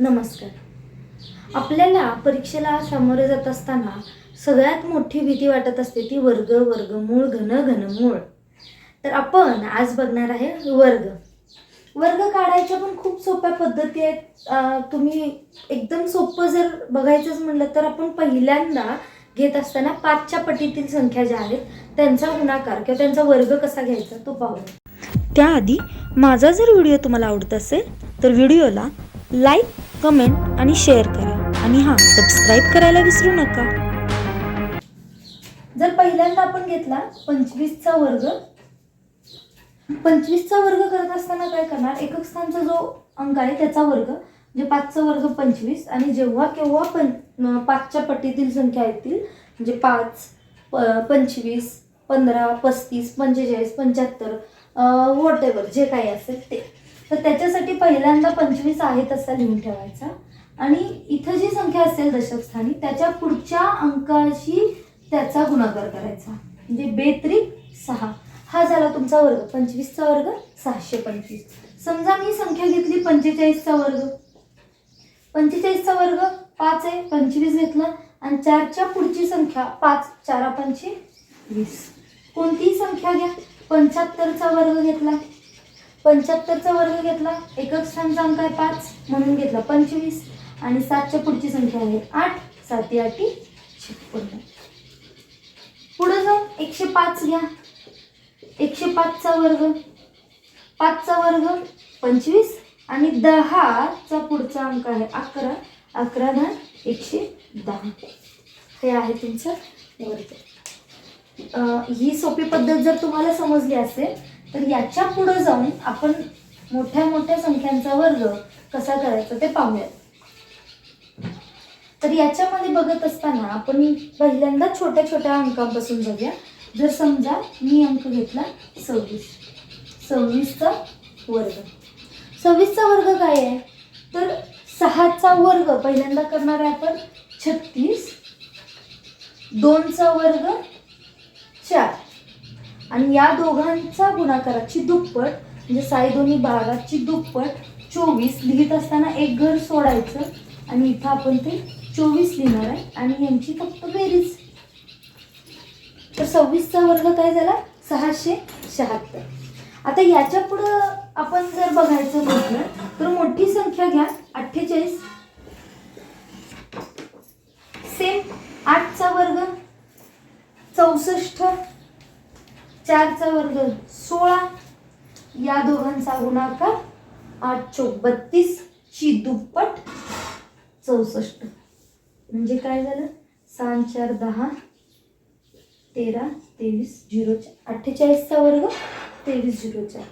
नमस्कार. आपल्याला परीक्षेला सामोरे जात असताना सगळ्यात मोठी भीती वाटत असते ती वर्ग वर्गमूळ घन घनमूळ. तर आपण आज बघणार आहे वर्ग. वर्ग काढायच्या पण खूप सोप्या पद्धती आहेत. तुम्ही एकदम सोपं जर बघायचंच म्हणलं तर आपण पहिल्यांदा घेत असताना पाचच्या पटीतील संख्या ज्या आहेत त्यांचा गुणाकार किंवा त्यांचा वर्ग कसा घ्यायचा तो पाहू त्याआधी माझा जर व्हिडिओ तुम्हाला आवडत असेल तर व्हिडिओला लाईक कमेंट आणि शेअर करा. आणि हां सबस्क्राईब करायला विसरू नका. जर पहिल्यांदा आपण घेतला पंचवीसचा वर्ग पंचवीसचा वर्ग करत असताना काय करणार? एकक स्थानचा जो अंक आहे त्याचा वर्ग म्हणजे पाचचा वर्ग पंचवीस आणि जेव्हा केव्हा पण पाचच्या पटीतील संख्या येतील म्हणजे पाच प पंचवीस पंधरा पस्तीस पंचेचाळीस पंच्याहत्तर वॉट एव्हर जे काही असेल ते. तर त्याच्यासाठी पहिल्यांदा पंचवीस आहे तसा लिहून ठेवायचा. आणि इथं जी संख्या असेल दशकस्थानी त्याच्या पुढच्या अंकाशी त्याचा गुणाकार करायचा. म्हणजे बेत्रिक सहा. हा झाला तुमचा वर्ग. पंचवीसचा वर्ग सहाशे पंचवीस. समजा मी संख्या घेतली पंचेचाळीसचा वर्ग. पंचेचाळीसचा वर्ग पाच आहे पंचवीस घेतला. आणि चारच्या पुढची संख्या पाच चारा पंचे वीस कोणतीही संख्या घ्या. पंच्याहत्तरचा वर्ग घेतला. पंच्याहत्तरचा वर्ग घेतला एकक स्थानचा अंक आहे पाच म्हणून घेतला पंचवीस आणि सातच्या पुढची संख्या आहे आठ. साती आठी छप्पन्न. पुढे जाऊन एकशे पाच घ्या. एकशे पाचचा वर्ग पाचचा वर्ग पंचवीस आणि दहाचा पुढचा अंक आहे अकरा. अकरा दहा एकशे दहा. हे आहे तुमचं वर्ग. ही सोपी पद्धत जर तुम्हाला समजली असेल तर याच्यापुढे जाऊन आपण मोठ्या मोठ्या संख्यांचा वर्ग कसा करायचा ते पाहूयात. तर याच्यामध्ये बघत असताना आपण पहिल्यांदा छोट्या छोट्या अंकांपासून बघूया. जर समजा मी अंक घेतला सव्वीस. सव्वीसचा वर्ग. सव्वीसचा वर्ग काय आहे? तर सहाचा वर्ग पहिल्यांदा करणार आहे आपण छत्तीस. दोनचा वर्ग चार. आणि या दोघांचा गुणाकाराची दुप्पट म्हणजे साई दोन्ही बाराची दुप्पट चोवीस लिहित असताना एक घर सोडायचं आणि इथं आपण ते चोवीस लिहिणार आहे आणि यांची फक्त बेरीज. तर सव्वीसचा वर्ग काय झाला? सहाशे शहात्तर. आता याच्या पुढं आपण जर बघायचं म्हटलं तर मोठी संख्या घ्या अठ्ठेचाळीस सेम आठचा वर्ग चौसष्ट चारचा वर्ग सोळा. या दोघांचा गुणाकार आठ चौक बत्तीस ची दुप्पट चौसष्ट. म्हणजे काय झालं? सहा चार दहा तेरा तेवीस झिरो चार. अठ्ठेचाळीसचा वर्ग तेवीस झिरो चार.